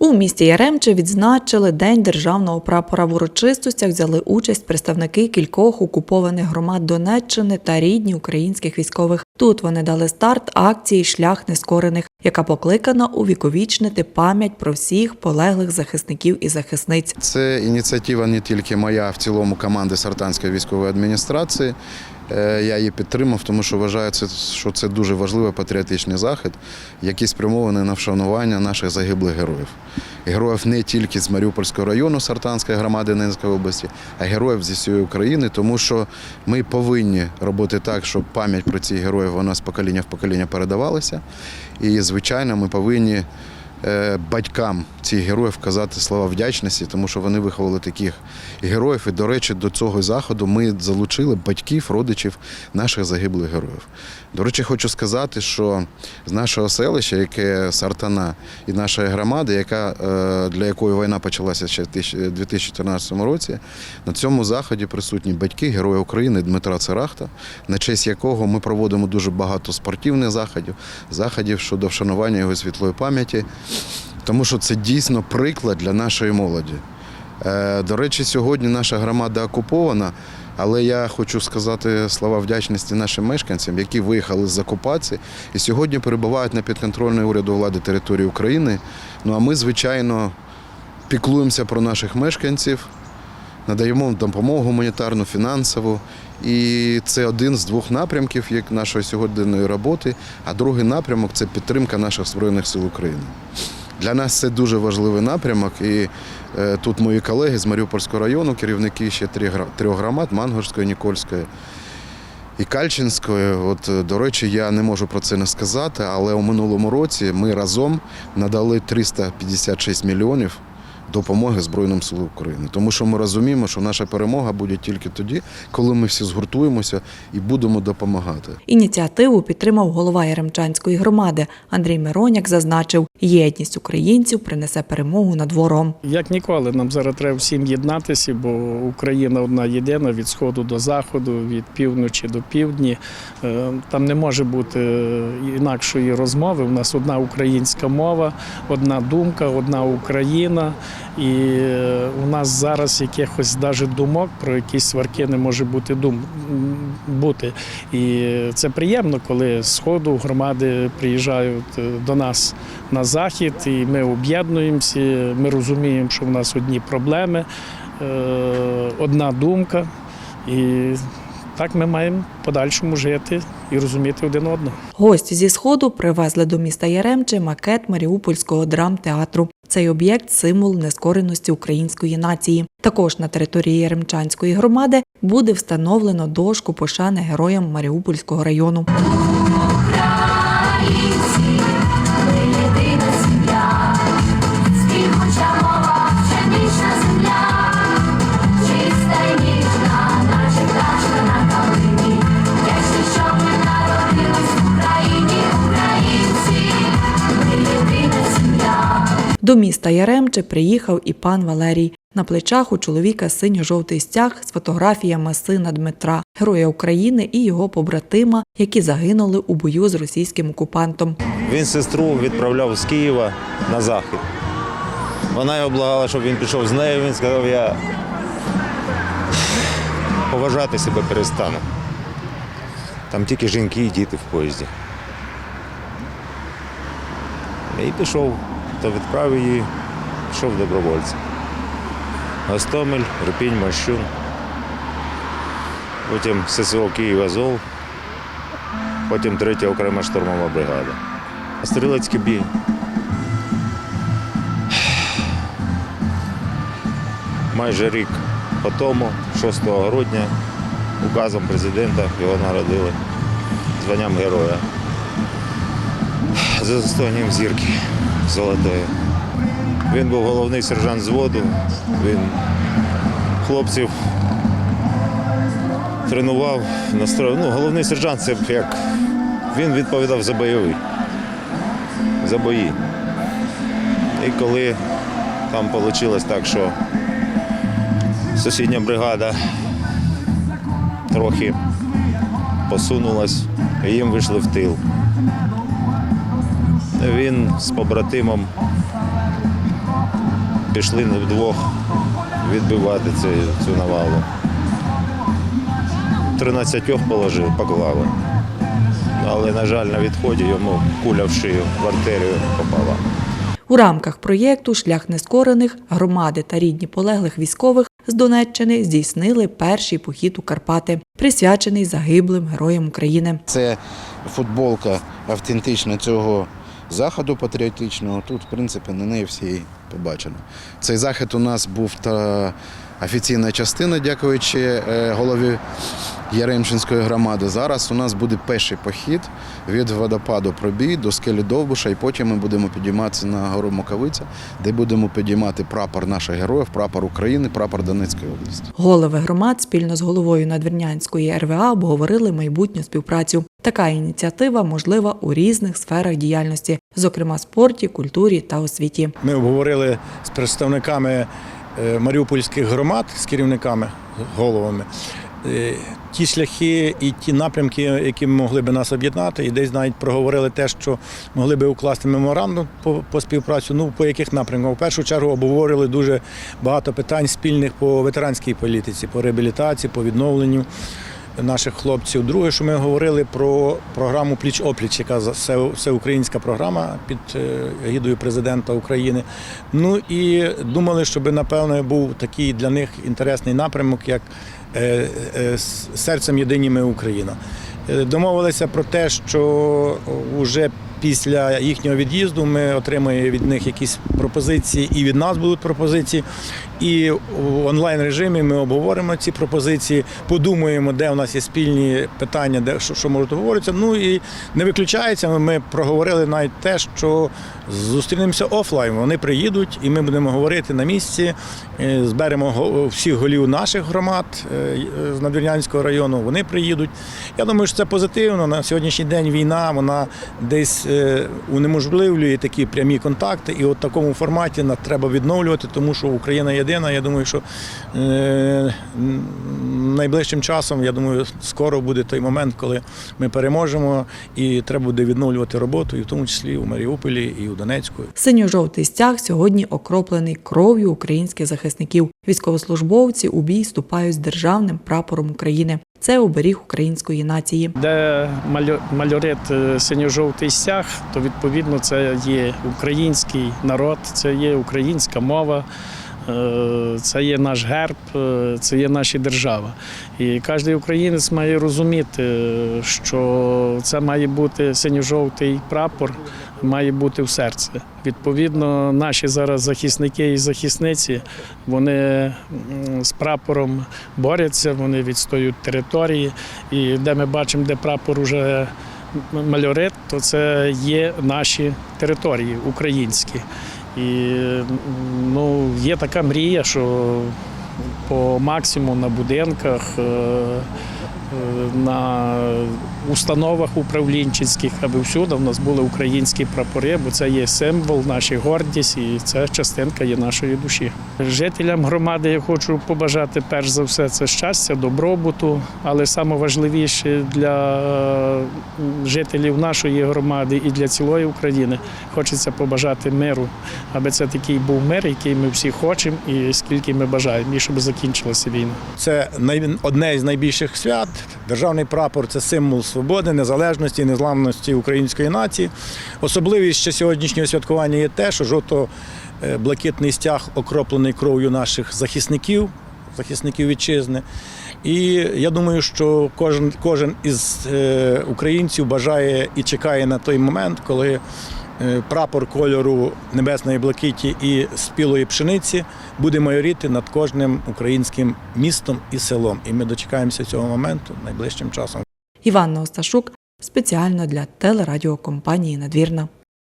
У місті Яремче відзначили День державного прапора в урочистостях. Взяли участь представники кількох окупованих громад Донеччини та рідні українських військових. Тут вони дали старт акції Шлях нескорених, яка покликана увіковічнити пам'ять про всіх полеглих захисників і захисниць. Це ініціатива не тільки моя, а в цілому команди Сартанської військової адміністрації. Е, Я її підтримав, тому що вважаю, що це дуже важливий патріотичний захід, який спрямований на вшанування наших загиблих героїв. Героїв не тільки з Маріупольського району Сартанської громади Ненецької області, а героїв зі всієї України, тому що ми повинні робити так, щоб пам'ять про цих героїв вона з покоління в покоління передавалася. І, звичайно, ми повинні батькам цих героїв казати слова вдячності, тому що вони виховали таких героїв. І, до речі, до цього заходу ми залучили батьків, родичів наших загиблих героїв. До речі, хочу сказати, що з нашого селища, яке Сартана, і нашої громади, яка, е, для якої війна почалася ще в тисяч- 2014 році, на цьому заході присутні батьки Героя України Дмитра Церахта, на честь якого ми проводимо дуже багато спортивних заходів, заходів щодо вшанування його світлої пам'яті, тому що це дійсно приклад для нашої молоді. Е, До речі, сьогодні наша громада окупована, але я хочу сказати слова вдячності нашим мешканцям, які виїхали з окупації і сьогодні перебувають на підконтрольній уряду влади території України. Ну а ми, звичайно, піклуємося про наших мешканців, надаємо допомогу гуманітарну, фінансову. І це один з двох напрямків як нашої сьогоденної роботи. А другий напрямок це підтримка наших Збройних сил України. Для нас це дуже важливий напрямок. І е, тут мої колеги з Маріупольського району, керівники ще трьох громад Мангорської, Нікольської і Кальчинської. От, е, до речі, я не можу про це не сказати, але у минулому році ми разом надали 356 мільйонів допомоги Збройним силам України. Тому що ми розуміємо, що наша перемога буде тільки тоді, коли ми всі згуртуємося і будемо допомагати. Ініціативу підтримав голова Яремчанської громади. Андрій Мироняк зазначив, єдність українців принесе перемогу над ворогом. Як ніколи, нам зараз треба всім єднатися, бо Україна одна єдина від сходу до заходу, від півночі до півдні. Е, Там не може бути інакшої розмови. У нас одна українська мова, одна думка, одна Україна. І е, у нас зараз якихось навіть думок про якісь сварки не може бути дум бути. І це приємно, коли з сходу громади приїжджають е, до нас на захід, і ми об'єднуємося. Ми розуміємо, що в нас одні проблеми, е, одна думка. І так ми маємо подальшому жити і розуміти один одного. Гості зі сходу привезли до міста Яремче макет Маріупольського драмтеатру. Цей об'єкт символ нескореності української нації. Також на території Яремчанської громади буде встановлено дошку пошани героям Маріупольського району. Українці, До міста Яремче приїхав і пан Валерій. На плечах у чоловіка синьо-жовтий стяг з фотографіями сина Дмитра, героя України і його побратима, які загинули у бою з російським окупантом. Він сестру відправляв з Києва на захід. Вона його благала, щоб він пішов з нею. Він сказав, я поважати себе перестану. Там тільки жінки і діти в поїзді. І пішов, то відправив її, пішов добровольцем. Гостомель, Рупінь, Мощун. Потім ССО Київ Азов, потім третя окрема штурмова бригада. Стрілецький бій. Майже рік по тому, 6 грудня, указом президента його народили званням героя. За застоянням зірки золотої. Він був головний сержант зводу. Він хлопців тренував, настроїв. Ну, головний сержант це як він відповідав за бойовий за бої. І коли там вийшло так, що сусідня бригада трохи посунулась, і їм вийшли в тил. Він з побратимом пішли вдвох відбивати цю, цю навалу. 13 положив, поклали. Але, на жаль, на відході йому куля в шию в артерію попала. У рамках проєкту Шлях нескорених громади та рідні полеглих військових з Донеччини здійснили перший похід у Карпати, присвячений загиблим героям України. Це футболка автентична цього заходу патріотичного. Тут, в принципі, на неї всі побачили. Цей захід у нас був та офіційна частина, дякуючи е, голові Яремчинської громади. Зараз у нас буде перший похід від водопаду Пробій до скелі Довбуша, і потім ми будемо підійматися на гору Моковиця, де будемо підіймати прапор наших героїв, прапор України, прапор Донецької області. Голови громад спільно з головою Надвірнянської РВА обговорили майбутню співпрацю. Така ініціатива можлива у різних сферах діяльності, зокрема спорті, культурі та освіті. Ми обговорили з представниками е, маріупольських громад, з керівниками, головами, е, ті шляхи і ті напрямки, які могли би нас об'єднати, і десь навіть проговорили те, що могли би укласти меморандум по, по співпрацю. Ну по яких напрямках? В першу чергу обговорили дуже багато питань спільних по ветеранській політиці, по реабілітації, по відновленню наших хлопців. Друге, що ми говорили про програму Пліч опліч, яка всеукраїнська програма під е, гідою президента України. Ну і думали, щоб напевно був такий для них інтересний напрямок, як е, е, серцем єдині ми Україна. Домовилися про те, що вже після їхнього від'їзду ми отримаємо від них якісь пропозиції, і від нас будуть пропозиції. І в онлайн режимі ми обговоримо ці пропозиції, подумаємо, де у нас є спільні питання, де що, що можуть обговоритися. Ну і не виключається. Ми проговорили навіть те, що зустрінемося офлайн. Вони приїдуть, і ми будемо говорити на місці. Е, Зберемо всіх голів наших громад е, з Надвірнянського району. Вони приїдуть. Я думаю, що це позитивно. На сьогоднішній день війна вона десь е, унеможливлює такі прямі контакти. І от в такому форматі треба відновлювати, тому що Україна єдина. Я думаю, що е, найближчим часом, я думаю, скоро буде той момент, коли ми переможемо, і треба буде відновлювати роботу, і в тому числі у Маріуполі, і у Донецьку. Синьо-жовтий стяг сьогодні окроплений кров'ю українських захисників. Військовослужбовці у бій ступають з державним прапором України. Це оберіг української нації. Де малю- е, синьо-жовтий стяг, то відповідно це є український народ, це є українська мова. Е, Це є наш герб, е, це є наша держава. І кожен українець має розуміти, що це має бути синьо-жовтий прапор, має бути в серці. Відповідно, наші зараз захисники і захисниці вони з прапором борються, вони відстоюють території. І де ми бачимо, де прапор уже мальорит, то це є наші території українські. І ну, є така мрія, що по максимуму на будинках, е, е, на установах управлінчицьких, аби всюди в нас були українські прапори, бо це є символ, наша гордість і це частинка є нашої душі. Жителям громади я хочу побажати перш за все це щастя, добробуту, але найважливіше для е, жителів нашої громади і для цілої України хочеться побажати миру, аби це такий був мир, який ми всі хочемо і скільки ми бажаємо, і щоб закінчилася війна. Це одне із найбільших свят. Державний прапор це символ свободи, незалежності незламності української нації. Особливість ще сьогоднішнього святкування є те, що жовто-блакитний стяг окроплений кров'ю наших захисників, захисників вітчизни. І я думаю, що кожен, кожен із е, українців бажає і чекає на той момент, коли е, прапор кольору небесної блакиті і спілої пшениці буде майоріти над кожним українським містом і селом. І ми дочекаємося цього моменту найближчим часом. Іванна Осташук спеціально для телерадіокомпанії Надвірна.